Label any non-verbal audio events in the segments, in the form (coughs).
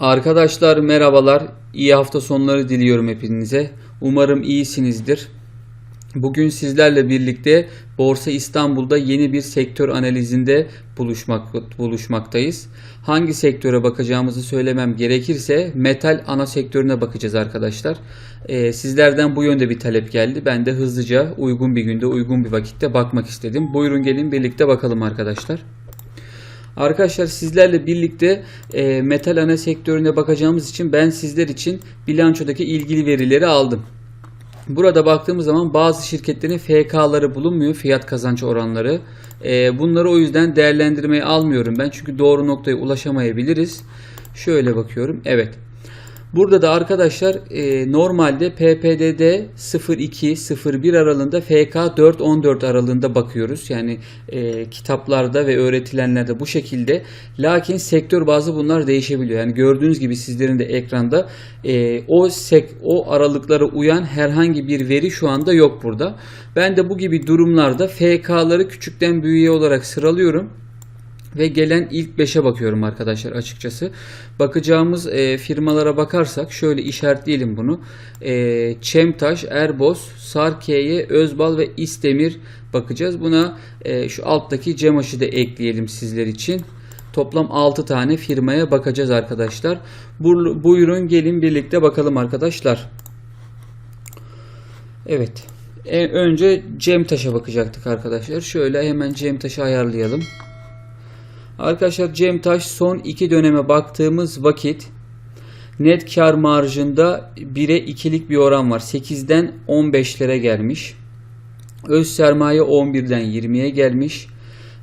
Arkadaşlar merhabalar. İyi hafta sonları diliyorum hepinize. Umarım iyisinizdir. Bugün sizlerle birlikte Borsa İstanbul'da yeni bir sektör analizinde buluşmak buluşmaktayız. Hangi sektöre bakacağımızı söylemem gerekirse metal ana sektörüne bakacağız arkadaşlar. Ee, sizlerden bu yönde bir talep geldi. Ben de hızlıca uygun bir günde uygun bir vakitte bakmak istedim. Buyurun gelin birlikte bakalım arkadaşlar. Arkadaşlar sizlerle birlikte e, metal ana sektörüne bakacağımız için ben sizler için bilançodaki ilgili verileri aldım. Burada baktığımız zaman bazı şirketlerin FK'ları bulunmuyor, fiyat kazanç oranları. E, bunları o yüzden değerlendirmeye almıyorum ben çünkü doğru noktaya ulaşamayabiliriz. Şöyle bakıyorum, evet. Burada da arkadaşlar e, normalde PPDD 02-01 aralığında FK 4-14 aralığında bakıyoruz. Yani e, kitaplarda ve öğretilenlerde bu şekilde. Lakin sektör bazı bunlar değişebiliyor. Yani gördüğünüz gibi sizlerin de ekranda e, o sek o aralıklara uyan herhangi bir veri şu anda yok burada. Ben de bu gibi durumlarda FK'ları küçükten büyüğe olarak sıralıyorum. Ve gelen ilk 5'e bakıyorum arkadaşlar açıkçası. Bakacağımız e, firmalara bakarsak şöyle işaretleyelim bunu. E, Çemtaş, Erbos, Sarkeye, Özbal ve İstemir bakacağız. Buna e, şu alttaki Cemaş'ı da ekleyelim sizler için. Toplam 6 tane firmaya bakacağız arkadaşlar. Bu, buyurun gelin birlikte bakalım arkadaşlar. Evet. E, önce Cemtaş'a bakacaktık arkadaşlar. Şöyle hemen Cemtaş'ı ayarlayalım. Arkadaşlar Cemtaş son iki döneme baktığımız vakit net kar marjında 1'e 2'lik bir oran var. 8'den 15'lere gelmiş. Öz sermaye 11'den 20'ye gelmiş.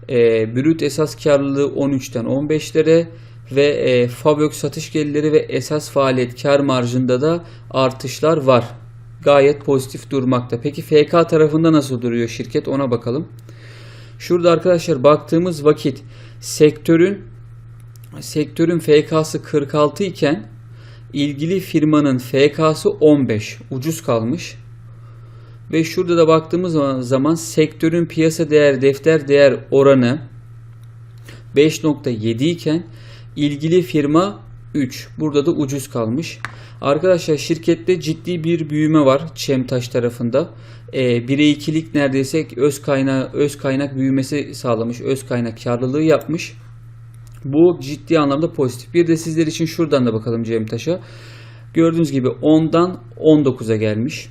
E, brüt esas karlılığı 13'ten 15'lere ve e, Fabök satış gelirleri ve esas faaliyet kar marjında da artışlar var. Gayet pozitif durmakta. Peki FK tarafında nasıl duruyor şirket ona bakalım. Şurada arkadaşlar baktığımız vakit sektörün sektörün FK'sı 46 iken ilgili firmanın FK'sı 15 ucuz kalmış. Ve şurada da baktığımız zaman sektörün piyasa değer defter değer oranı 5.7 iken ilgili firma 3. Burada da ucuz kalmış. Arkadaşlar şirkette ciddi bir büyüme var Çemtaş tarafında. E, 1'e 2'lik neredeyse öz kaynak öz kaynak büyümesi sağlamış. Öz kaynak karlılığı yapmış. Bu ciddi anlamda pozitif. Bir de sizler için şuradan da bakalım Cemtaş'a. Gördüğünüz gibi 10'dan 19'a gelmiş.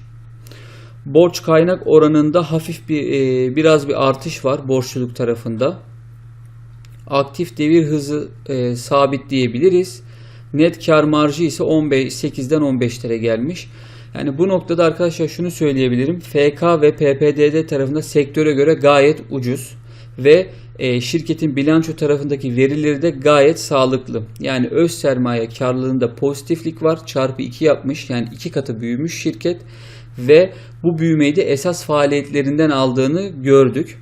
Borç kaynak oranında hafif bir e, biraz bir artış var borçluluk tarafında. Aktif devir hızı e, sabit diyebiliriz. Net kar marjı ise 15, 8'den 15'lere gelmiş. Yani bu noktada arkadaşlar şunu söyleyebilirim. FK ve PPDD tarafında sektöre göre gayet ucuz ve e, şirketin bilanço tarafındaki verileri de gayet sağlıklı. Yani öz sermaye karlılığında pozitiflik var. Çarpı 2 yapmış. Yani 2 katı büyümüş şirket ve bu büyümeyi de esas faaliyetlerinden aldığını gördük.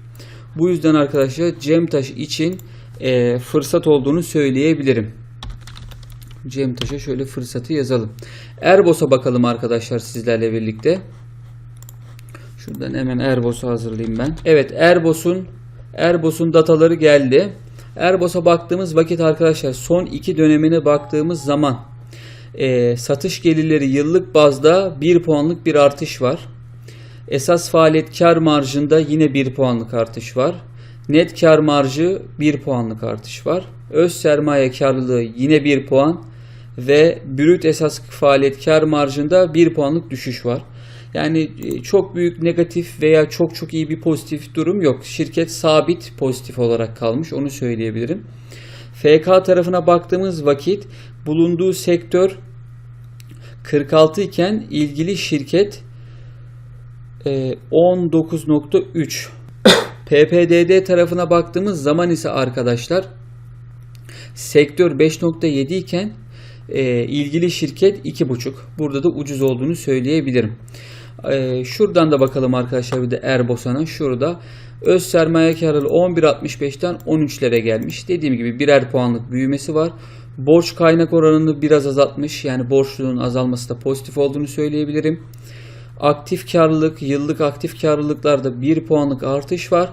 Bu yüzden arkadaşlar Cemtaş için e, fırsat olduğunu söyleyebilirim. Cemtaş'a şöyle fırsatı yazalım. Erbos'a bakalım arkadaşlar sizlerle birlikte. Şuradan hemen Erbos'u hazırlayayım ben. Evet Erbos'un Erbos'un dataları geldi. Erbos'a baktığımız vakit arkadaşlar son iki dönemine baktığımız zaman e, satış gelirleri yıllık bazda 1 puanlık bir artış var. Esas faaliyet kar marjında yine 1 puanlık artış var. Net kar marjı 1 puanlık artış var. Öz sermaye karlılığı yine 1 puan ve brüt esas faaliyet kar marjında 1 puanlık düşüş var. Yani çok büyük negatif veya çok çok iyi bir pozitif durum yok. Şirket sabit pozitif olarak kalmış onu söyleyebilirim. FK tarafına baktığımız vakit bulunduğu sektör 46 iken ilgili şirket 19.3 (coughs) PPDD tarafına baktığımız zaman ise arkadaşlar sektör 5.7 iken e, ilgili şirket 2.5. Burada da ucuz olduğunu söyleyebilirim. E, şuradan da bakalım arkadaşlar bir de Erbosa'na. Şurada öz sermaye karlılığı 11.65'ten 13'lere gelmiş. Dediğim gibi birer puanlık büyümesi var. Borç kaynak oranını biraz azaltmış. Yani borçluluğun azalması da pozitif olduğunu söyleyebilirim. Aktif karlılık, yıllık aktif karlılıklarda 1 puanlık artış var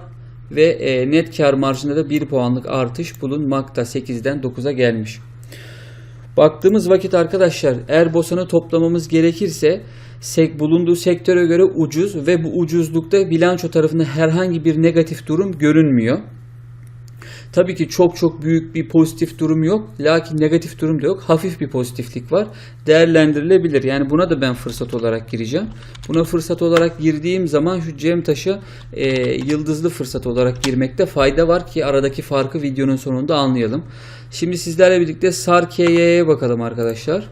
ve e, net kar marjında da 1 puanlık artış bulunmakta. 8'den 9'a gelmiş. Baktığımız vakit arkadaşlar Erbosa'nı toplamamız gerekirse sek bulunduğu sektöre göre ucuz ve bu ucuzlukta bilanço tarafında herhangi bir negatif durum görünmüyor. Tabii ki çok çok büyük bir pozitif durum yok. Lakin negatif durum da yok. Hafif bir pozitiflik var. Değerlendirilebilir. Yani buna da ben fırsat olarak gireceğim. Buna fırsat olarak girdiğim zaman şu Cem Taş'a e, yıldızlı fırsat olarak girmekte fayda var ki aradaki farkı videonun sonunda anlayalım. Şimdi sizlerle birlikte SAR KY'ye bakalım arkadaşlar.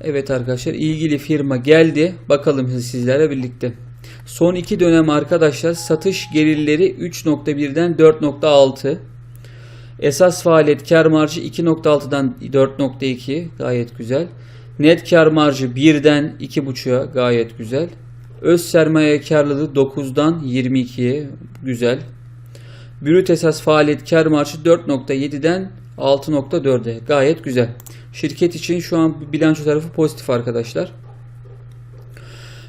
Evet arkadaşlar ilgili firma geldi. Bakalım sizlerle birlikte. Son iki dönem arkadaşlar satış gelirleri 3.1'den 4.6. Esas faaliyet kar marjı 2.6'dan 4.2 gayet güzel. Net kar marjı 1'den 2.5'a gayet güzel. Öz sermaye karlılığı 9'dan 22'ye güzel. Brüt esas faaliyet kar marjı 4.7'den 6.4'e gayet güzel. Şirket için şu an bilanço tarafı pozitif arkadaşlar.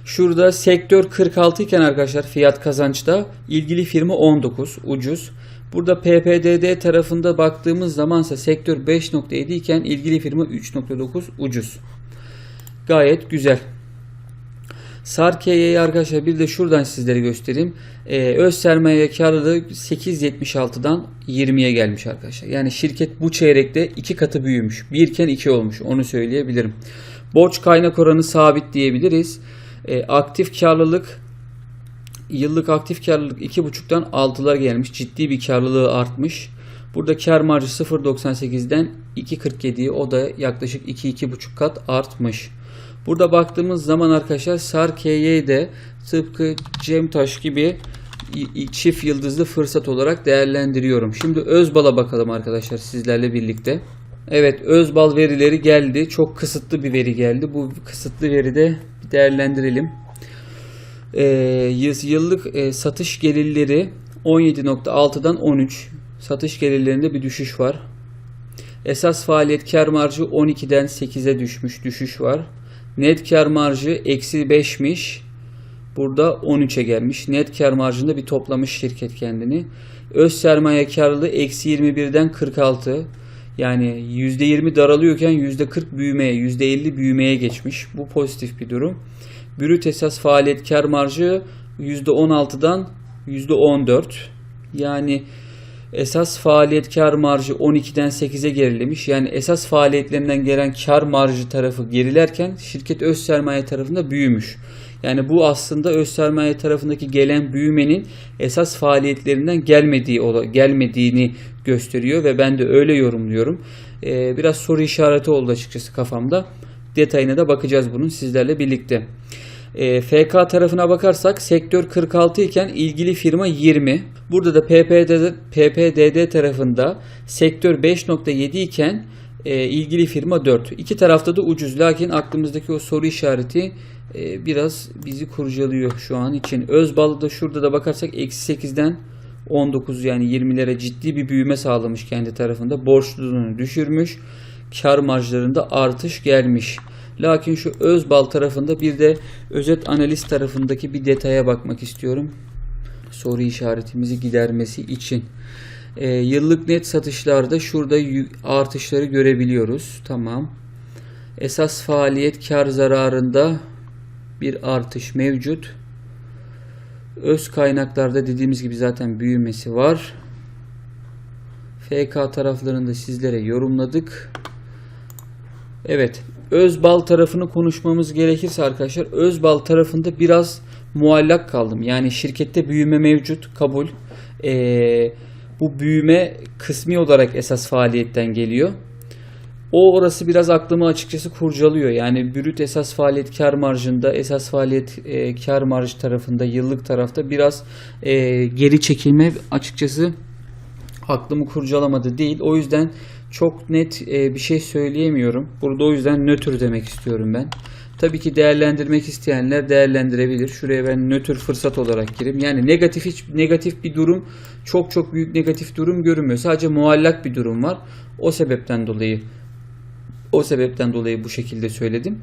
Şurada sektör 46 iken arkadaşlar fiyat kazançta ilgili firma 19 ucuz. Burada PPDD tarafında baktığımız zamansa sektör 5.7 iken ilgili firma 3.9 ucuz. Gayet güzel. SARK'yi arkadaşlar bir de şuradan sizlere göstereyim. Ee, öz sermaye karlılığı 8.76'dan 20'ye gelmiş arkadaşlar. Yani şirket bu çeyrekte iki katı büyümüş. Bir iken iki olmuş. Onu söyleyebilirim. Borç kaynak oranı sabit diyebiliriz. Ee, aktif karlılık yıllık aktif karlılık 2.5'tan 6'lara gelmiş. Ciddi bir karlılığı artmış. Burada kar marjı 0.98'den 2.47'ye o da yaklaşık 2-2.5 kat artmış. Burada baktığımız zaman arkadaşlar SAR KY'de tıpkı Cemtaş gibi çift yıldızlı fırsat olarak değerlendiriyorum. Şimdi Özbal'a bakalım arkadaşlar sizlerle birlikte. Evet Özbal verileri geldi. Çok kısıtlı bir veri geldi. Bu kısıtlı veride değerlendirelim. Ee, yıllık e, satış gelirleri 17.6'dan 13. Satış gelirlerinde bir düşüş var. Esas faaliyet kar marjı 12'den 8'e düşmüş. Düşüş var. Net kar marjı eksi 5'miş. Burada 13'e gelmiş. Net kar marjında bir toplamış şirket kendini. Öz sermaye karlılığı eksi 21'den 46. Yani %20 daralıyorken %40 büyümeye, %50 büyümeye geçmiş. Bu pozitif bir durum. Brüt esas faaliyet kar marjı %16'dan %14. Yani esas faaliyet kar marjı 12'den 8'e gerilemiş. Yani esas faaliyetlerinden gelen kar marjı tarafı gerilerken şirket öz sermaye tarafında büyümüş. Yani bu aslında öz sermaye tarafındaki gelen büyümenin esas faaliyetlerinden gelmediği gelmediğini gösteriyor ve ben de öyle yorumluyorum. Ee, biraz soru işareti oldu açıkçası kafamda. Detayına da bakacağız bunun sizlerle birlikte. E, FK tarafına bakarsak sektör 46 iken ilgili firma 20. Burada da PPDD, PPDD tarafında sektör 5.7 iken e, ilgili firma 4. İki tarafta da ucuz. Lakin aklımızdaki o soru işareti e, biraz bizi kurcalıyor şu an için. Özbal'da şurada da bakarsak eksi 8'den 19 yani 20'lere ciddi bir büyüme sağlamış kendi tarafında. Borçluluğunu düşürmüş. Kar marjlarında artış gelmiş. Lakin şu Özbal tarafında bir de özet analiz tarafındaki bir detaya bakmak istiyorum. Soru işaretimizi gidermesi için. E, yıllık net satışlarda şurada artışları görebiliyoruz. Tamam. Esas faaliyet kar zararında bir artış mevcut. Öz kaynaklarda dediğimiz gibi zaten büyümesi var. FK taraflarında sizlere yorumladık. Evet. Özbal tarafını konuşmamız gerekirse arkadaşlar Özbal tarafında biraz muallak kaldım. Yani şirkette büyüme mevcut kabul. Ee, bu büyüme kısmi olarak esas faaliyetten geliyor. O orası biraz aklımı açıkçası kurcalıyor. Yani brüt esas faaliyet kar marjında, esas faaliyet e, kar marj tarafında, yıllık tarafta biraz e, geri çekilme açıkçası aklımı kurcalamadı değil. O yüzden çok net e, bir şey söyleyemiyorum. Burada o yüzden nötr demek istiyorum ben. Tabii ki değerlendirmek isteyenler değerlendirebilir. Şuraya ben nötr fırsat olarak gireyim. Yani negatif hiç negatif bir durum, çok çok büyük negatif durum görünmüyor. Sadece muallak bir durum var. O sebepten dolayı o sebepten dolayı bu şekilde söyledim.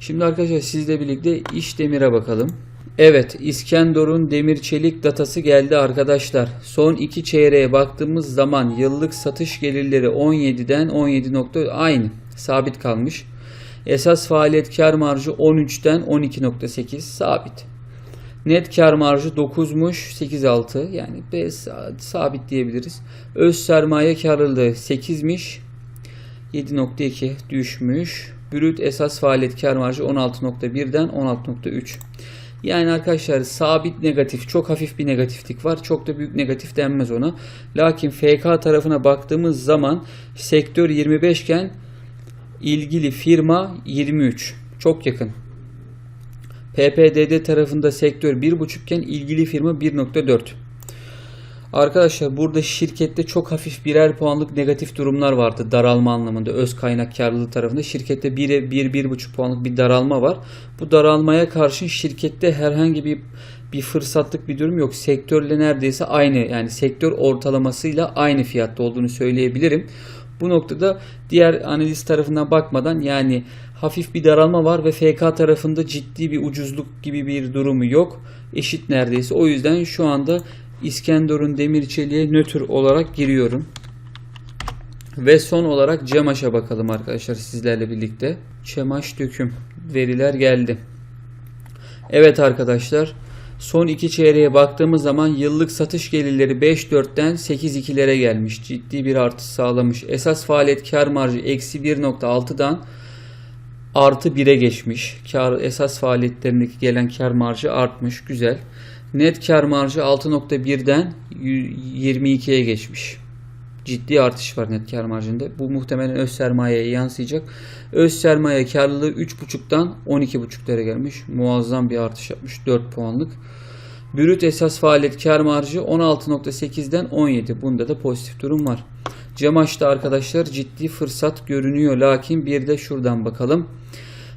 Şimdi arkadaşlar sizle birlikte iş demire bakalım. Evet, İskenderun demir çelik datası geldi arkadaşlar. Son iki çeyreğe baktığımız zaman yıllık satış gelirleri 17'den 17 nokta aynı sabit kalmış. Esas faaliyet kar marjı 13'ten 12.8 sabit. Net kar marjı 9'muş 8.6 yani sabit diyebiliriz. Öz sermaye karlılığı 8'miş 7.2 düşmüş. Brüt esas faaliyet kar marjı 16.1'den 16.3. Yani arkadaşlar sabit negatif, çok hafif bir negatiflik var. Çok da büyük negatif denmez ona. Lakin FK tarafına baktığımız zaman sektör 25 iken ilgili firma 23. Çok yakın. PPDD tarafında sektör 1.5 iken ilgili firma 1.4. Arkadaşlar burada şirkette çok hafif birer puanlık negatif durumlar vardı daralma anlamında öz kaynak karlılığı tarafında şirkette 1'e 1-1,5 puanlık bir daralma var. Bu daralmaya karşın şirkette herhangi bir bir fırsatlık bir durum yok. Sektörle neredeyse aynı yani sektör ortalamasıyla aynı fiyatta olduğunu söyleyebilirim. Bu noktada diğer analiz tarafından bakmadan yani hafif bir daralma var ve FK tarafında ciddi bir ucuzluk gibi bir durumu yok. Eşit neredeyse. O yüzden şu anda İskenderun demir çeliğe nötr olarak giriyorum. Ve son olarak Cemaş'a bakalım arkadaşlar sizlerle birlikte. Cemaş döküm veriler geldi. Evet arkadaşlar son iki çeyreğe baktığımız zaman yıllık satış gelirleri 5.4'ten 8.2'lere gelmiş. Ciddi bir artış sağlamış. Esas faaliyet kar marjı eksi 1.6'dan artı 1'e geçmiş. Kar, esas faaliyetlerindeki gelen kar marjı artmış. Güzel. Net kar marjı 6.1'den 22'ye geçmiş. Ciddi artış var net kar marjında. Bu muhtemelen öz sermayeye yansıyacak. Öz sermaye karlılığı 3.5'tan 12.5'lere gelmiş. Muazzam bir artış yapmış. 4 puanlık. Brüt esas faaliyet kar marjı 16.8'den 17. Bunda da pozitif durum var. Cemaş'ta arkadaşlar ciddi fırsat görünüyor. Lakin bir de şuradan bakalım.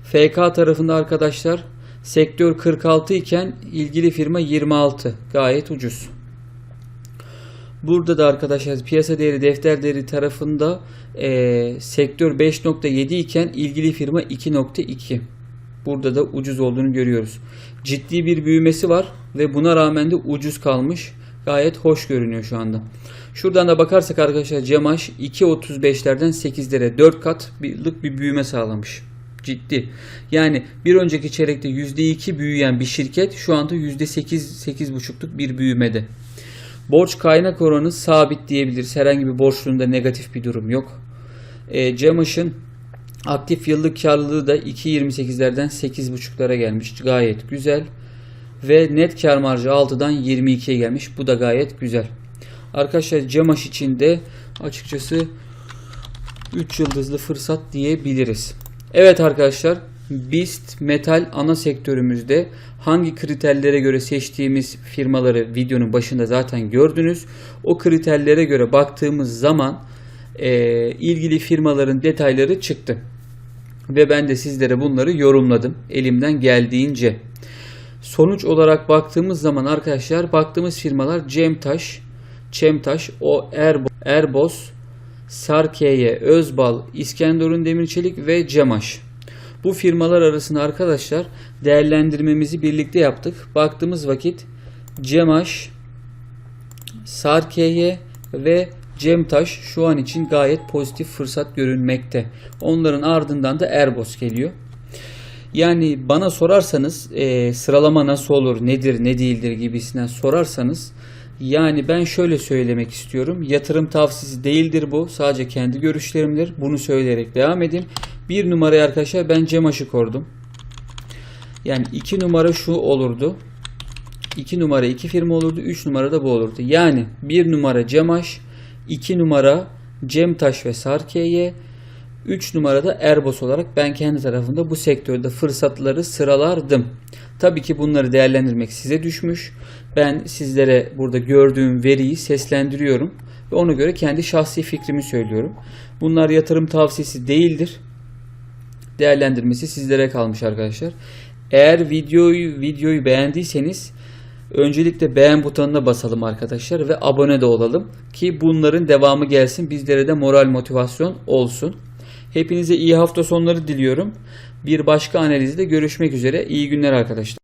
FK tarafında arkadaşlar sektör 46 iken ilgili firma 26. Gayet ucuz. Burada da arkadaşlar piyasa değeri defter değeri tarafında e, sektör 5.7 iken ilgili firma 2.2. Burada da ucuz olduğunu görüyoruz. Ciddi bir büyümesi var ve buna rağmen de ucuz kalmış. Gayet hoş görünüyor şu anda. Şuradan da bakarsak arkadaşlar Cemaş 2.35'lerden 8'lere 4 kat birlik bir büyüme sağlamış. Ciddi. Yani bir önceki çeyrekte %2 büyüyen bir şirket şu anda %8 8.5'luk bir büyümede. Borç kaynak oranı sabit diyebiliriz. Herhangi bir borçluğunda negatif bir durum yok. E, Cemaş'ın aktif yıllık karlılığı da 2.28'lerden 8.5'lara gelmiş. Gayet güzel. Ve net kar marjı 6'dan 22'ye gelmiş. Bu da gayet güzel. Arkadaşlar Cemaş için de açıkçası 3 yıldızlı fırsat diyebiliriz. Evet arkadaşlar BIST metal ana sektörümüzde hangi kriterlere göre seçtiğimiz firmaları videonun başında zaten gördünüz. O kriterlere göre baktığımız zaman e, ilgili firmaların detayları çıktı. Ve ben de sizlere bunları yorumladım elimden geldiğince. Sonuç olarak baktığımız zaman arkadaşlar baktığımız firmalar Cemtaş, Çemtaş, o Erbo, Erbos, Sarkeye, Özbal, İskenderun Demirçelik ve Cemaş. Bu firmalar arasında arkadaşlar değerlendirmemizi birlikte yaptık. Baktığımız vakit Cemaş, Sarkeye ve Cemtaş şu an için gayet pozitif fırsat görünmekte. Onların ardından da Erbos geliyor. Yani bana sorarsanız e, sıralama nasıl olur, nedir, ne değildir gibisinden sorarsanız yani ben şöyle söylemek istiyorum. Yatırım tavsiyesi değildir bu. Sadece kendi görüşlerimdir. Bunu söyleyerek devam edeyim. Bir numaraya arkadaşlar ben Cemaş'ı kordum. Yani iki numara şu olurdu. 2 numara 2 firma olurdu. 3 numara da bu olurdu. Yani 1 numara Cemaş, 2 numara Cemtaş ve Sarkiye, 3 numarada Erbos olarak ben kendi tarafında bu sektörde fırsatları sıralardım. Tabii ki bunları değerlendirmek size düşmüş. Ben sizlere burada gördüğüm veriyi seslendiriyorum ve ona göre kendi şahsi fikrimi söylüyorum. Bunlar yatırım tavsiyesi değildir. Değerlendirmesi sizlere kalmış arkadaşlar. Eğer videoyu videoyu beğendiyseniz öncelikle beğen butonuna basalım arkadaşlar ve abone de olalım ki bunların devamı gelsin. Bizlere de moral motivasyon olsun. Hepinize iyi hafta sonları diliyorum. Bir başka analizde görüşmek üzere. İyi günler arkadaşlar.